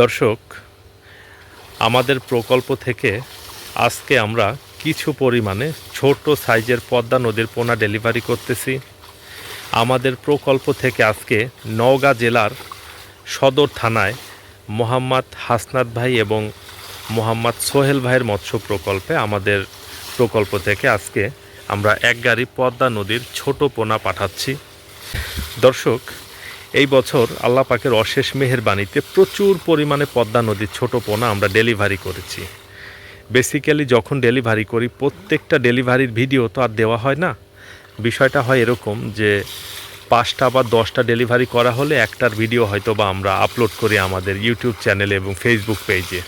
দর্শক, আমাদের প্রকল্প থেকে আজকে আমরা কিছু পরিমাণে ছোট সাইজের পদ্মা নদীর পোনা ডেলিভারি করতেছি। আমাদের প্রকল্প থেকে আজকে নওগাঁ জেলার সদর থানায় মোহাম্মদ হাসনাত ভাই এবং মোহাম্মদ সোহেল ভাইয়ের মৎস্য প্রকল্পে আমাদের প্রকল্প থেকে আজকে আমরা এক গাড়ি পদ্মা নদীর ছোট পোনা পাঠাচ্ছি। দর্শক এই বছর আল্লাহ পাকের অশেষ মেহেরবাণীতে প্রচুর পরিমাণে পদ্মা নদীর ছোট পোনা আমরা ডেলিভারি করেছি। বেসিক্যালি যখন ডেলিভারি করি, প্রত্যেকটা ডেলিভারির ভিডিও তো আর দেওয়া হয় না। বিষয়টা হয় এরকম যে, পাঁচটা বা দশটা ডেলিভারি করা হলে একটার ভিডিও হয়তো বা আমরা আপলোড করি আমাদের ইউটিউব চ্যানেলে এবং ফেসবুক পেজে।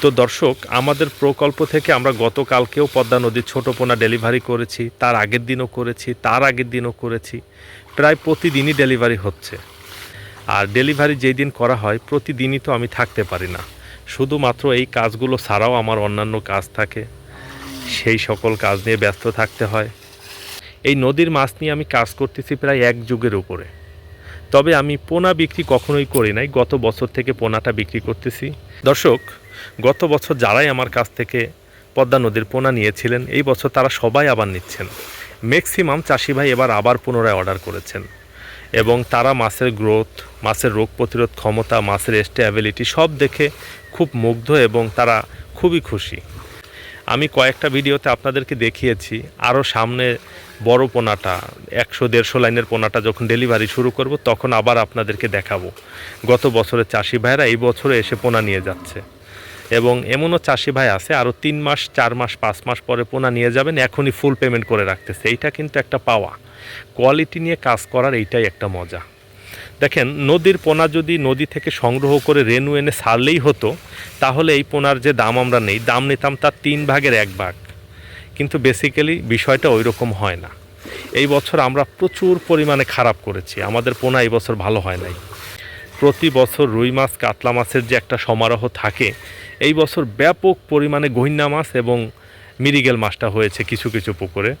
তো দর্শক, আমাদের প্রকল্প থেকে আমরা গতকালকেও পদ্মা নদীর ছোটো পোনা ডেলিভারি করেছি, তার আগের দিনও করেছি, তার আগের দিনও করেছি, প্রায় প্রতিদিনই ডেলিভারি হচ্ছে। আর ডেলিভারি যেই দিন করা হয়, প্রতিদিনই তো আমি থাকতে পারি না। শুধুমাত্র এই কাজগুলো ছাড়াও আমার অন্যান্য কাজ থাকে, সেই সকল কাজ নিয়ে ব্যস্ত থাকতে হয়। এই নদীর মাছ নিয়ে আমি কাজ করতেছি প্রায় এক যুগের উপরে। তবে আমি পোনা বিক্রি কখনোই করি নাই, গত বছর থেকে পোনাটা বিক্রি করতেছি। দর্শক গত বছর যারাই আমার কাছ থেকে পদ্মা নদীর পোনা নিয়েছিলেন, এই বছর তারা সবাই আবার নিচ্ছেন। ম্যাক্সিমাম চাষি ভাই এবার আবার পুনরায় অর্ডার করেছেন। এবং তারা মাছের গ্রোথ মাছের রোগ প্রতিরোধ ক্ষমতা, মাছের স্টেবিলিটি সব দেখে খুব মুগ্ধ এবং তারা খুবই খুশি। আমি কয়েকটা ভিডিওতে আপনাদেরকে দেখিয়েছি আরও সামনে বড় পোনাটা, একশো দেড়শো লাইনের পোনাটা যখন ডেলিভারি শুরু করব, তখন আবার আপনাদেরকে দেখাবো। গত বছরের চাষি ভাইরা এই বছরে এসে পোনা নিয়ে যাচ্ছে। এবং এমনও চাষি ভাই আছে, আরও তিন মাস, চার মাস, পাঁচ মাস পরে পোনা নিয়ে যাবেন, এখনই ফুল পেমেন্ট করে রাখতেছে। এইটা কিন্তু একটা পাওয়া। কোয়ালিটি নিয়ে কাজ করার এইটাই একটা মজা। দেখেন, নদীর পোনা যদি নদী থেকে সংগ্রহ করে রেনু এনে ছাড়লেই হতো, তাহলে এই পোনার যে দাম আমরা নেই, দাম নিতাম তার তিন ভাগের এক ভাগ। কিন্তু বেসিক্যালি বিষয়টা ওই রকম হয় না। এই বছর আমরা প্রচুর পরিমাণে খারাপ করেছি। আমাদের পোনা এই বছর ভালো হয় নাই। প্রতি বছর রুই মাছ, কাতলা মাছের যে একটা সমারোহ থাকে এই বছর ব্যাপক পরিমাণে গহিনা মাছ এবং মিরিগেল মাছটা হয়েছে কিছু কিছু পুকুরে।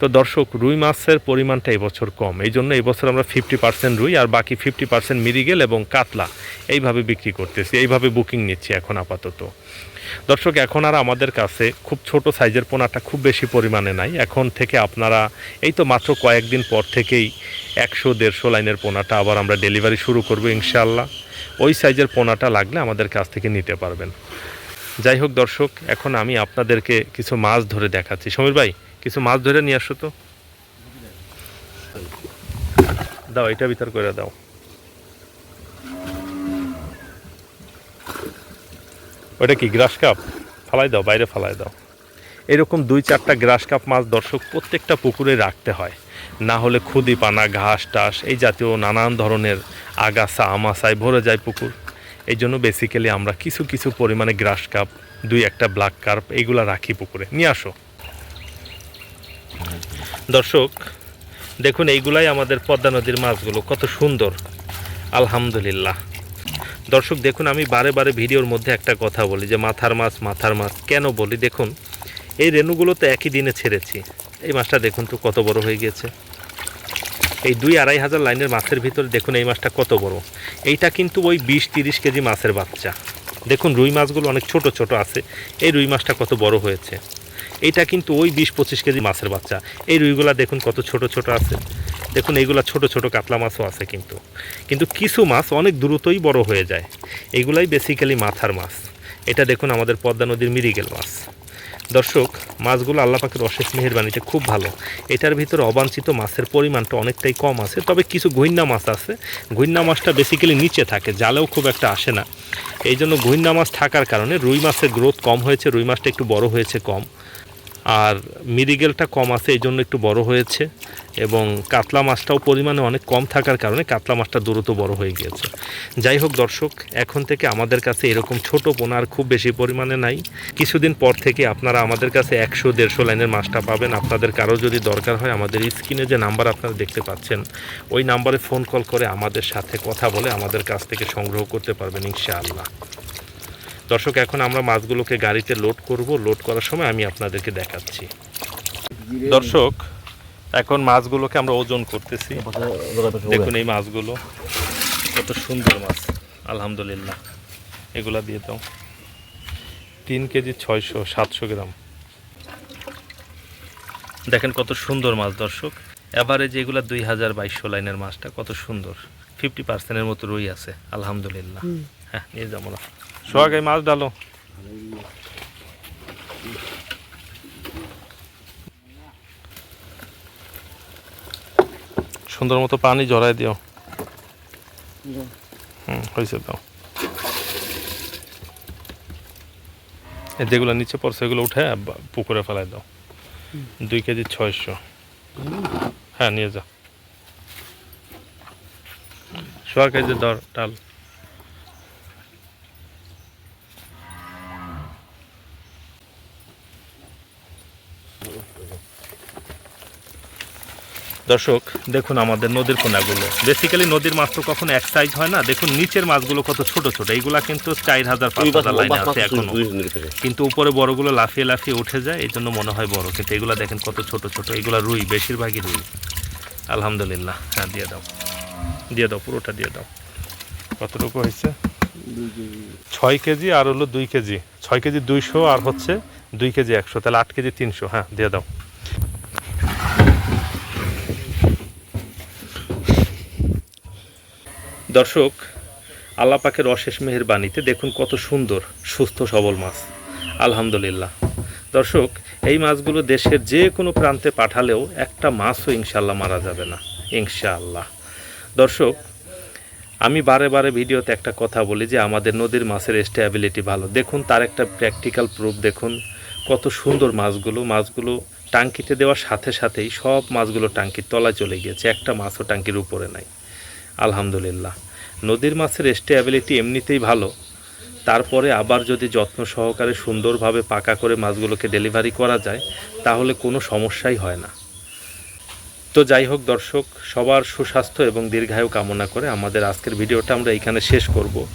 তো দর্শক, রুই মাছের পরিমাণটা এবছর কম। এই জন্য এবছর আমরা ফিফটি পার্সেন্ট রুই আর বাকি ফিফটি পার্সেন্ট মিরিগেল এবং কাতলা এইভাবে বিক্রি করতেছি। এইভাবে বুকিং নিচ্ছি এখন আপাতত। দর্শক, এখন আর আমাদের কাছে খুব ছোট সাইজের পোনাটা খুব বেশি পরিমাণে নাই। এখন থেকে আপনারা এই তো মাত্র কয়েকদিন পর থেকেই একশো, দেড়শো লাইনের পোনাটা আবার আমরা ডেলিভারি শুরু করব ইনশাল্লাহ ওই সাইজের পোনাটা লাগলে আমাদের কাছ থেকে নিতে পারবেন। যাই হোক দর্শক, এখন আমি আপনাদেরকে কিছু মাছ ধরে দেখাচ্ছি। সমীর ভাই, কিছু মাছ ধরে নিয়ে আসো তো। দাও, এটা ভিতর করে দাও। ওটা কি গ্রাস কাপ? ফালাই দাও, বাইরে ফালাই দাও। এরকম দুই চারটা গ্রাস কাপ মাছ দর্শক প্রত্যেকটা পুকুরে রাখতে হয়। না হলে খুদি পানা ঘাস, টাস, এই জাতীয় নানান ধরনের আগাছা আমাশায় ভরে যায় পুকুর। এই জন্য বেসিক্যালি আমরা কিছু কিছু পরিমাণে গ্রাস কাপ, দুই একটা ব্ল্যাক কার্প এইগুলো রাখি পুকুরে। নিয়ে আসো। দর্শক, দেখুন এইগুলাই আমাদের পদ্মা নদীর মাছগুলো কত সুন্দর। আলহামদুলিল্লাহ। দর্শক, দেখুন, আমি বারে বারে ভিডিওর মধ্যে একটা কথা বলি যে মাথার মাছ মাথার মাছ কেন বলি? দেখুন, এই রেণুগুলো তো একই দিনে ছেড়েছি। এই মাছটা দেখুন তো কত বড় হয়ে গেছে এই দুই আড়াই হাজার লাইনের মাছের ভিতরে দেখুন এই মাছটা কত বড়। এইটা কিন্তু ওই বিশ তিরিশ কেজি মাছের বাচ্চা। দেখুন, রুই মাছগুলো অনেক ছোট ছোট আছে। এই রুই মাছটা কত বড় হয়েছে। এইটা কিন্তু ওই বিশ পঁচিশ কেজি মাছের বাচ্চা। এই রুইগুলা দেখুন কত ছোট ছোট আছে। দেখুন, এইগুলা ছোট ছোট কাতলা মাছও আছে কিন্তু। কিন্তু কিছু মাছ অনেক দ্রুতই বড় হয়ে যায়। এগুলাই বেসিক্যালি মাথার মাছ। এটা দেখুন, আমাদের পদ্মা নদীর মিরিগেল মাছ। দর্শক, মাছগুলো আল্লাহ পাকের অশেষ মেহেরবানিতে খুব ভালো। এটার ভিতরে অবাঞ্ছিত মাছের পরিমাণটা অনেকটাই কম আছে। তবে কিছু গহিন্না মাছ আছে। গহিন্না মাছটা বেসিক্যালি নিচে থাকে, জালেও খুব একটা আসে না। এই জন্য গহিন্না মাছ থাকার কারণে রুই মাছের গ্রোথ কম হয়েছে, রুই মাছটা একটু বড় হয়েছে কম। আর মিরিগেলটা কম আছে, এই জন্য একটু বড় হয়েছে। এবং কাতলা মাছটাও পরিমাণে অনেক কম থাকার কারণে কাতলা মাছটা দ্রুত বড় হয়ে গিয়েছে। যাই হোক দর্শক, এখন থেকে আমাদের কাছে এরকম ছোট পোনা আর খুব বেশি পরিমাণে নাই। কিছুদিন পর থেকে আপনারা আমাদের কাছে একশো দেড়শো লাইনের মাছটা পাবেন। আপনাদের কারও যদি দরকার হয়, আমাদের স্ক্রিনে যে নাম্বার আপনারা দেখতে পাচ্ছেন, ওই নাম্বারে ফোন কল করে আমাদের সাথে কথা বলে আমাদের কাছ থেকে সংগ্রহ করতে পারবেন ইনশাআল্লাহ। দর্শক, এখন আমরা মাছগুলোকে গাড়িতে লোড করব। লোড করার সময় আমি আপনাদেরকে দেখাচ্ছি। দর্শক, এখন মাছগুলোকে আমরা ওজন করতেছি। দেখুন এই মাছগুলো, কত সুন্দর মাছ। আলহামদুলিল্লাহ। এগুলা দিয়ে দাও। তিন কেজি ছয়শো, সাতশো গ্রাম। দেখেন কত সুন্দর মাছ দর্শক। এবারে যেগুলো দুই হাজার বাইশশো লাইনের মাছটা কত সুন্দর। ফিফটি পার্সেন্টের মতো রই আছে। আলহামদুলিল্লাহ। হ্যাঁ নিয়ে যাব না সোহাগ, এই মাছ ডালো। সুন্দর মতো পানি জড়াই দিও। হুম, হয়েছে দাও যেগুলো নিচে পড়ছে, এগুলো উঠে পুকুরে ফেলাই দাও। দুই কেজি ছয়শো। হ্যাঁ নিয়ে যাও সোয়া কেজি দর ডাল। দর্শক দেখুন আমাদের নদীর কোনাগুলো। বেসিক্যালি নদীর মাছ তো কখনো এক সাইজ হয় না। দেখুন নিচের মাছগুলো কত ছোট ছোট। এইগুলা কিন্তু চার হাজার পাঁচ হাজার লাইনে আছে এখনও। কিন্তু উপরে বড়গুলো লাফিয়ে লাফিয়ে উঠে যায় এই জন্য মনে হয় বড়। কিন্তু এগুলা দেখেন কত ছোট ছোট। এগুলা রুই বেশিরভাগই রুই। আলহামদুলিল্লাহ। হ্যাঁ দিয়ে দাও। দিয়ে দাও পুরোটা দিয়ে দাও। কতটুকু হয়েছে? ছয় কেজি আর হলো দুই কেজি। ছয় কেজি দুইশো আর হচ্ছে দুই কেজি একশো। তাহলে আট কেজি তিনশো। হ্যাঁ দিয়ে দাও। দর্শক আল্লাহ অশেষ মেহের বাণীতে দেখুন কত সুন্দর, সুস্থ, সবল মাছ। আলহামদুলিল্লাহ। দর্শক, এই মাছগুলো দেশের যে কোনো প্রান্তে পাঠালেও একটা মাছও ইনশাল্লাহ মারা যাবে না। ইনশাআল্লাহ। দর্শক, আমি বারে বারে ভিডিওতে একটা কথা বলি যে আমাদের নদীর মাছের স্টেবিলিটি ভালো। দেখুন, তার একটা প্র্যাকটিক্যাল প্রুফ দেখুন। কত সুন্দর মাছগুলো মাছগুলো টাঙ্কিতে দেওয়ার সাথে সাথেই সব মাছগুলো টাঙ্কির তলায় চলে গিয়েছে। একটা মাছও টাঙ্কির উপরে নাই। আলহামদুলিল্লাহ। নদীর মাছের স্টেবিলিটি এমনিতেই ভালো। তারপরে আবার যদি যত্ন সহকারে সুন্দরভাবে পাকা করে মাছগুলোকে ডেলিভারি করা যায়, তাহলে কোনো সমস্যাই হয় না। তো যাই হোক দর্শক, সবার সুস্বাস্থ্য এবং দীর্ঘায়ু কামনা করে আমাদের আজকের ভিডিওটা আমরা এখানে শেষ করব।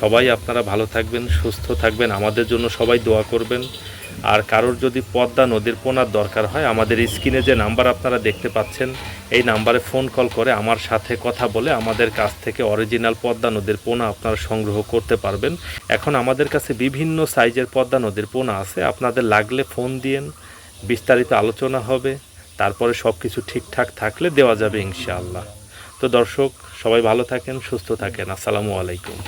সবাই আপনারা ভালো থাকবেন, সুস্থ থাকবেন, আমাদের জন্য সবাই দোয়া করবেন। আর কারোর যদি পদ্মা নদীর পোনার দরকার হয়, আমাদের স্ক্রিনে যে নাম্বার আপনারা দেখতে পাচ্ছেন, এই নাম্বারে ফোন কল করে আমার সাথে কথা বলে আমাদের কাছ থেকে অরিজিনাল পদ্মা নদীর পোনা আপনারা সংগ্রহ করতে পারবেন। এখন আমাদের কাছে বিভিন্ন সাইজের পদ্মা নদীর পোনা আছে। আপনাদের লাগলে ফোন দিয়েন, বিস্তারিত আলোচনা হবে, তারপরে সব কিছু ঠিকঠাক থাকলে দেওয়া যাবে ইনশাআল্লাহ। তো দর্শক, সবাই ভালো থাকেন, সুস্থ থাকেন। আসসালামু আলাইকুম।